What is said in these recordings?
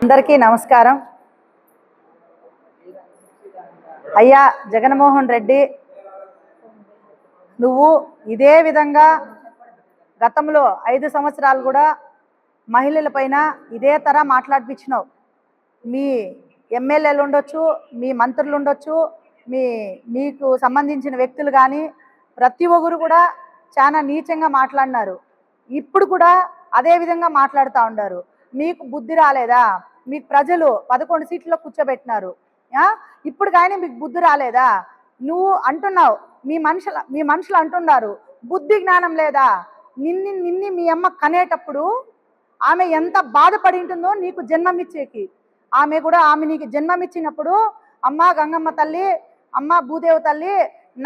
అందరికీ నమస్కారం. అయ్యా జగన్మోహన్ రెడ్డి నువ్వు ఇదే విధంగా గతంలో ఐదు సంవత్సరాలు కూడా మహిళల పైన ఇదే తర మాట్లాడిపించినావు. మీ ఎమ్మెల్యేలు ఉండొచ్చు మీ మంత్రులు ఉండొచ్చు మీ మీకు సంబంధించిన వ్యక్తులు కానీ ప్రతి ఒక్కరు కూడా చాలా నీచంగా మాట్లాడినారు. ఇప్పుడు కూడా అదే విధంగా మాట్లాడుతూ ఉండారు. మీకు బుద్ధి రాలేదా? మీకు ప్రజలు పదకొండు సీట్లలో కూర్చోబెట్టినారు. ఇప్పుడు కానీ మీకు బుద్ధి రాలేదా? నువ్వు అంటున్నావు మీ మనుషుల మీ మనుషులు అంటున్నారు బుద్ధి జ్ఞానం లేదా? నిన్ని నిన్ని మీ అమ్మ కనేటప్పుడు ఆమె ఎంత బాధపడి ఉంటుందో నీకు జన్మమిచ్చేకి. ఆమె కూడా ఆమె నీకు జన్మమిచ్చినప్పుడు అమ్మ గంగమ్మ తల్లి అమ్మ భూదేవ తల్లి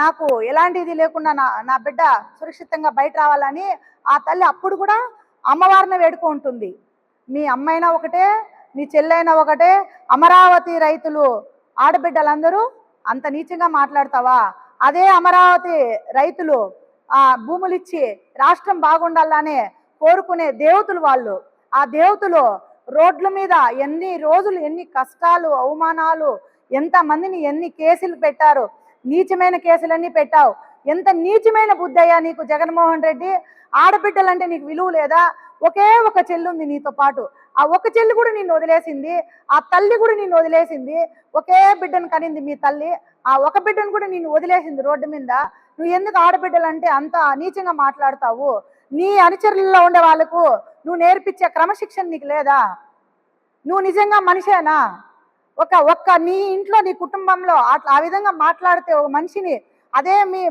నాకు ఎలాంటిది లేకుండా నా నా బిడ్డ సురక్షితంగా బయట రావాలని ఆ తల్లి అప్పుడు కూడా అమ్మవారిని వేడుకుంటుంది మీ అమ్మైనా ఒకటే మీ చెల్లైనా ఒకటే అమరావతి రైతులు ఆడబిడ్డలందరూ అంత నీచంగా మాట్లాడతావా? అదే అమరావతి రైతులు ఆ భూములు ఇచ్చి రాష్ట్రం బాగుండాలనే కోరుకునే దేవతలు వాళ్ళు. ఆ దేవతలు రోడ్ల మీద ఎన్ని రోజులు ఎన్ని కష్టాలు అవమానాలు ఎంతమందిని ఎన్ని కేసులు పెట్టారు? నీచమైన కేసులన్నీ పెట్టావు. ఎంత నీచమైన బుద్ధి అయ్యా నీకు జగన్మోహన్ రెడ్డి? ఆడబిడ్డలంటే నీకు విలువ లేదా? ఒకే ఒక చెల్లి ఉంది నీతో పాటు. ఆ ఒక చెల్లి కూడా నిన్ను వదిలేసింది ఆ తల్లి కూడా నిన్ను వదిలేసింది ఒకే బిడ్డను కనింది మీ తల్లి ఆ ఒక బిడ్డను కూడా నిన్ను వదిలేసింది రోడ్డు మీద. నువ్వు ఎందుకు ఆడబిడ్డలంటే అంత నీచంగా మాట్లాడతావు? నీ అనుచరులలో ఉండే వాళ్ళకు నువ్వు నేర్పించే క్రమశిక్షణ నీకు లేదా? నువ్వు నిజంగా మనిషేనా? ఒక ఒక్క నీ ఇంట్లో నీ కుటుంబంలో అట్లా ఆ విధంగా మాట్లాడితే ఒక మనిషిని అదే మీ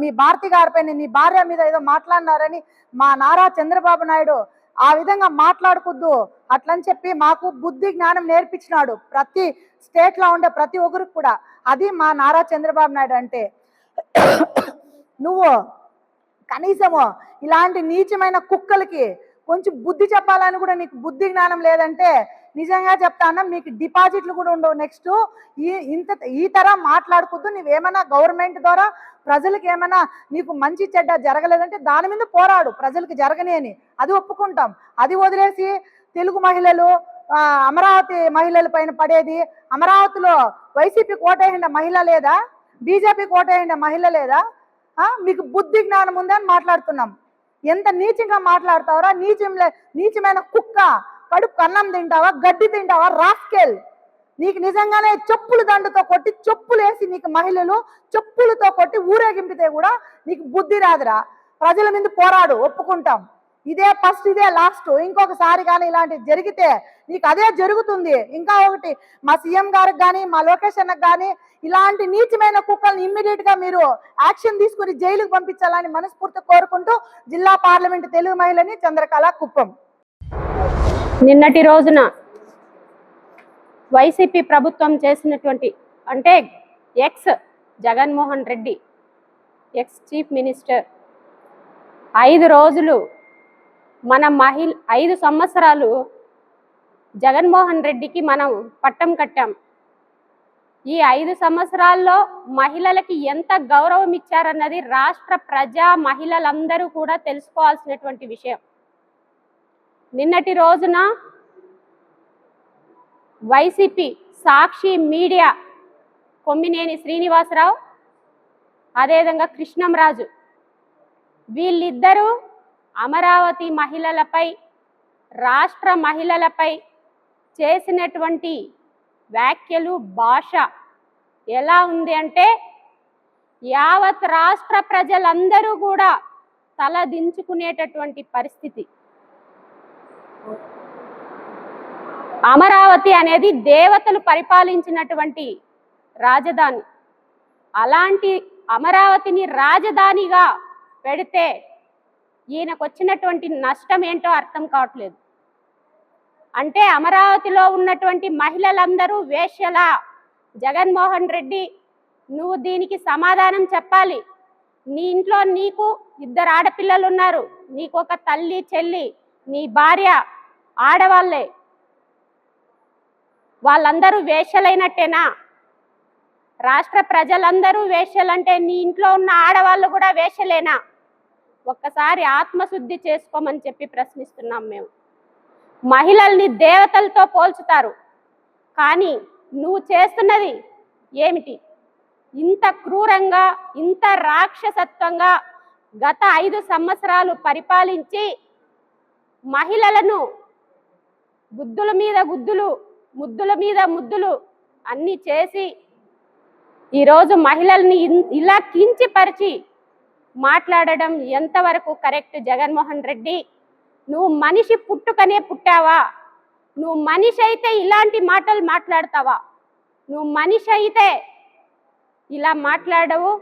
మీ భారతి గారిపైన నీ భార్య మీద ఏదో మాట్లాడినారని మా నారా చంద్రబాబు నాయుడు ఆ విధంగా మాట్లాడుకుద్దు అట్లని చెప్పి మాకు బుద్ధి జ్ఞానం నేర్పించినాడు ప్రతి స్టేట్లో ఉండే ప్రతి ఒక్కరికి కూడా. అది మా నారా చంద్రబాబు నాయుడు అంటే. నువ్వు కనీసము ఇలాంటి నీచమైన కుక్కలకి కొంచెం బుద్ధి చెప్పాలని కూడా నీకు బుద్ధి జ్ఞానం లేదంటే నిజంగా చెప్తాను మీకు డిపాజిట్లు కూడా ఉండవు. నెక్స్ట్ ఈ ఇంత ఈ తరం మాట్లాడుకోద్దు నువ్వేమైనా గవర్నమెంట్ ద్వారా ప్రజలకు ఏమైనా నీకు మంచి చెడ్డ జరగలేదంటే దాని మీద పోరాడు. ప్రజలకు జరగని అది ఒప్పుకుంటాం. అది వదిలేసి తెలుగు మహిళలు అమరావతి మహిళల పైన పడేది అమరావతిలో వైసీపీ కోటేసిన మహిళ లేదా? బీజేపీ కోటేసిన మహిళ లేదా? మీకు బుద్ధి జ్ఞానం ఉందని మాట్లాడుతున్నాం. ఎంత నీచంగా మాట్లాడతావరా? నీచం నీచమైన కుక్క. కడుపు అన్నం తింటావా గడ్డి తింటావా రాస్కెల్. నీకు నిజంగానే చెప్పులు దండతో కొట్టి చెప్పులు వేసి నీకు మహిళలు చెప్పులతో కొట్టి ఊరేగింపితే కూడా నీకు బుద్ధి రాదురా. ప్రజల మీద పోరాడు ఒప్పుకుంటాం. ఇదే ఫస్ట్ ఇదే లాస్ట్. ఇంకొకసారి కానీ ఇలాంటివి జరిగితే నీకు అదే జరుగుతుంది. ఇంకా ఒకటి మా సీఎం గారికి కానీ మా లోకేష్ అన్నకు కానీ ఇలాంటి నీచమైన కుక్కల్ని ఇమ్మీడియట్గా మీరు యాక్షన్ తీసుకుని జైలుకు పంపించాలని మనస్ఫూర్తి కోరుకుంటూ జిల్లా పార్లమెంట్ తెలుగు మహిళని చంద్రకళ కుప్పం. నిన్నటి రోజున వైసీపీ ప్రభుత్వం చేసినటువంటి అంటే ex Jaganmohan Reddy ex chief minister ఐదు రోజులు మన మహిళ ఐదు సంవత్సరాలు జగన్మోహన్ రెడ్డికి మనం పట్టం కట్టాం. ఈ ఐదు సంవత్సరాల్లో మహిళలకి ఎంత గౌరవం ఇచ్చారన్నది రాష్ట్ర ప్రజా మహిళలందరూ కూడా తెలుసుకోవాల్సినటువంటి విషయం. నిన్నటి రోజున వైసీపీ సాక్షి మీడియా కొమ్మినేని శ్రీనివాసరావు అదేవిధంగా కృష్ణంరాజు వీళ్ళిద్దరూ అమరావతి మహిళలపై రాష్ట్ర మహిళలపై చేసినటువంటి వ్యాఖ్యలు భాష ఎలా ఉంది అంటే యావత్ రాష్ట్ర ప్రజలందరూ కూడా తల దించుకునేటటువంటి పరిస్థితి. అమరావతి అనేది దేవతలు పరిపాలించినటువంటి రాజధాని. అలాంటి అమరావతిని రాజధానిగా పెడితే ఈయనకు వచ్చినటువంటి నష్టం ఏంటో అర్థం కావట్లేదు. అంటే అమరావతిలో ఉన్నటువంటి మహిళలందరూ వేశ్యలా జగన్మోహన్ రెడ్డి నువ్వు దీనికి సమాధానం చెప్పాలి. నీ ఇంట్లో నీకు ఇద్దరు ఆడపిల్లలు ఉన్నారు నీకు ఒక తల్లి చెల్లి నీ భార్య ఆడవాళ్ళే. వాళ్ళందరూ వేషలైనట్టేనా? రాష్ట్ర ప్రజలందరూ వేషలంటే నీ ఇంట్లో ఉన్న ఆడవాళ్ళు కూడా వేషలేనా? ఒక్కసారి ఆత్మశుద్ధి చేసుకోమని చెప్పి ప్రశ్నిస్తున్నాం మేము. మహిళల్ని దేవతలతో పోల్చుతారు. కానీ నువ్వు చేస్తున్నది ఏమిటి? ఇంత క్రూరంగా ఇంత రాక్షసత్వంగా గత ఐదు సంవత్సరాలు పరిపాలించి మహిళలను గుద్దుల మీద గుద్దులు ముద్దుల మీద ముద్దులు అన్ని చేసి ఈరోజు మహిళల్ని ఇన్- ఇలా కించిపరిచి మాట్లాడడం ఎంతవరకు కరెక్ట్ జగన్మోహన్ రెడ్డి? నువ్వు మనిషి పుట్టుకనే పుట్టావా? నువ్వు మనిషి అయితే ఇలాంటి మాటలు మాట్లాడతావా? నువ్వు మనిషి అయితే ఇలా మాట్లాడవు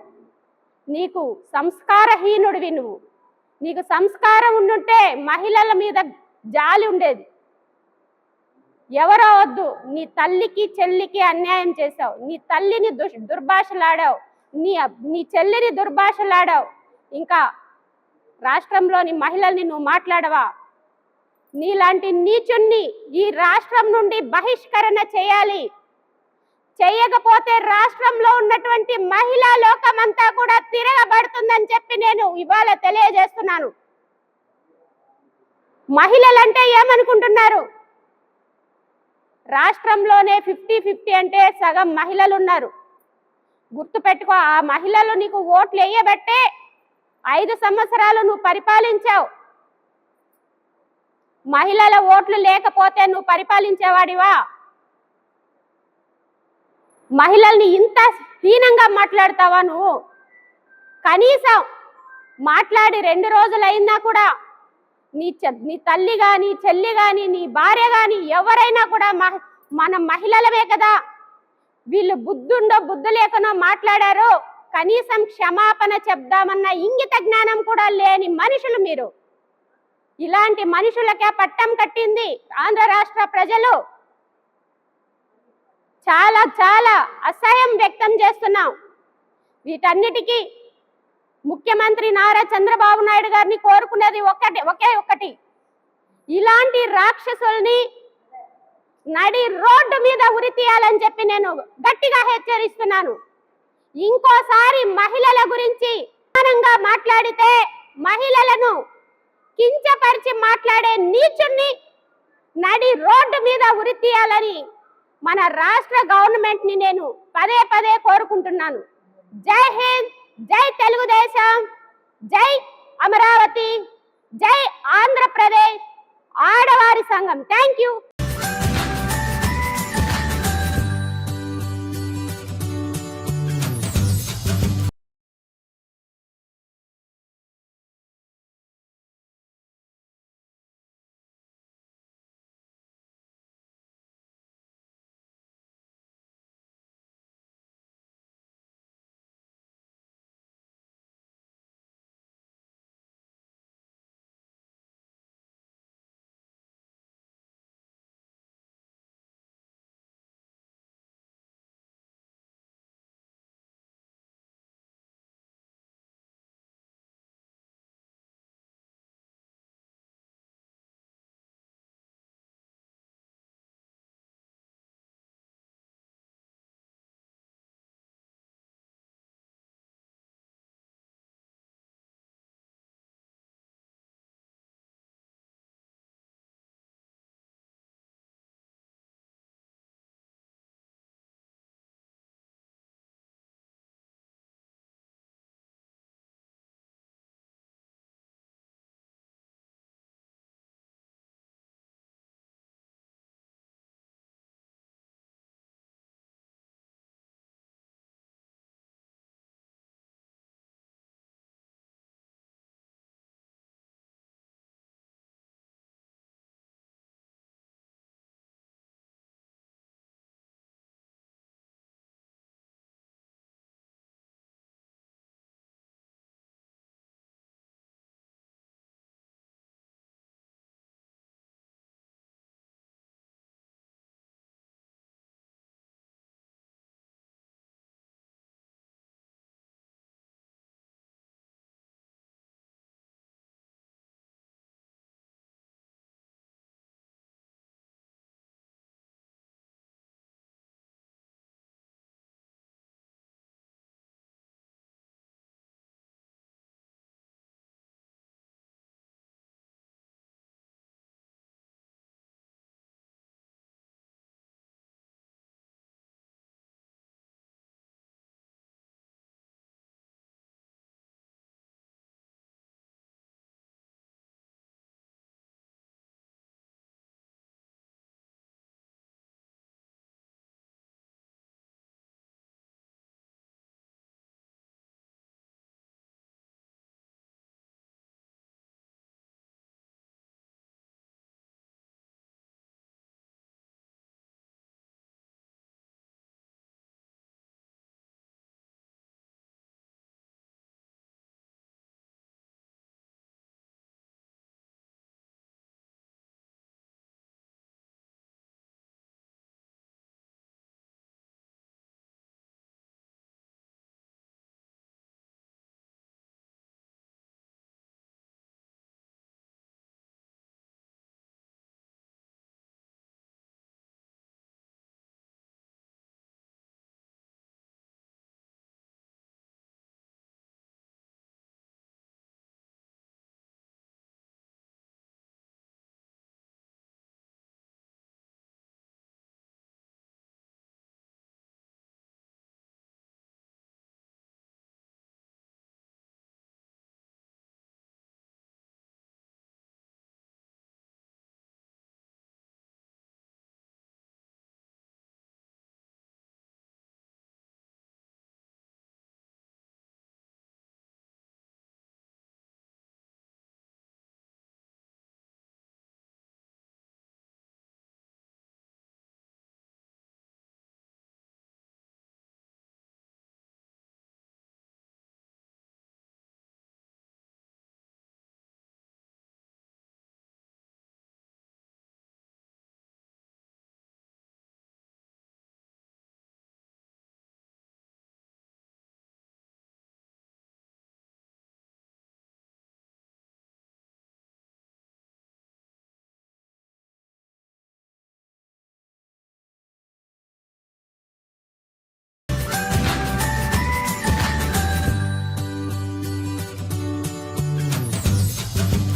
నీకు సంస్కారహీనుడివి నువ్వు. నీకు సంస్కారం ఉండుంటే మహిళల మీద జాలి ఉండేది. ఎవరో వద్దు నీ తల్లికి చెల్లికి అన్యాయం చేశావు. నీ తల్లిని దుష్ దుర్భాషలాడావు. నీ నీ చెల్లిని దుర్భాషలాడావు. ఇంకా రాష్ట్రంలోని మహిళల్ని నువ్వు మాట్లాడవా? నీలాంటి నీచుణ్ణి ఈ రాష్ట్రం నుండి బహిష్కరణ చేయాలి. చేయకపోతే రాష్ట్రంలో ఉన్నటువంటి మహిళా లోకమంతా కూడా తిరగబడుతుందని చెప్పి నేను ఇవాళ తెలియజేస్తున్నాను. మహిళలంటే ఏమనుకుంటున్నారు? రాష్ట్రంలోనే ఫిఫ్టీ ఫిఫ్టీ అంటే సగం మహిళలు ఉన్నారు గుర్తుపెట్టుకో ఆ మహిళలు నీకు ఓట్లు వేయబట్టే ఐదు సంవత్సరాలు నువ్వు పరిపాలించావు. మహిళల ఓట్లు లేకపోతే నువ్వు పరిపాలించేవాడివా? మహిళల్ని ఇంత హీనంగా మాట్లాడతావా నువ్వు? కనీసం మాట్లాడి రెండు రోజులైనా కూడా నీ చె- నీ తల్లి కానీ చెల్లి కానీ నీ భార్య కానీ ఎవరైనా కూడా మన మహిళలవే కదా. వీళ్ళు బుద్ధుండో బుద్ధు లేకనో మాట్లాడారు. కనీసం క్షమాపణ చెప్దామన్న ఇంగిత జ్ఞానం కూడా లేని మనుషులు మీరు. ఇలాంటి మనుషులకే పట్టం కట్టింది ఆంధ్ర రాష్ట్ర ప్రజలు. చాలా చాలా అసహ్యం వ్యక్తం చేస్తున్నాం. వీటన్నిటికీ ముఖ్యమంత్రి నారా చంద్రబాబు నాయుడు గారిని కోరుకునేది ఒకటి ఒకే ఒకటి ఇలాంటి రాక్షసుల్ని నడి రోడ్డు మీద ఉరి తీయాలని చెప్పి నేను గట్టిగా హెచ్చరిస్తున్నాను. ఇంకోసారి మహిళల గురించి సమానంగా మాట్లాడితే మహిళలను కించపరిచి మాట్లాడే నీచుణ్ణి నడి రోడ్డు మీద ఉరి తీయాలని మన రాష్ట్ర గవర్నమెంట్ని నేను పదే పదే కోరుకుంటున్నాను. జై హింద్ జై తెలుగుదేశం జై అమరావతి జై ఆంధ్రప్రదేశ్ ఆడవారి సంఘం. Thank you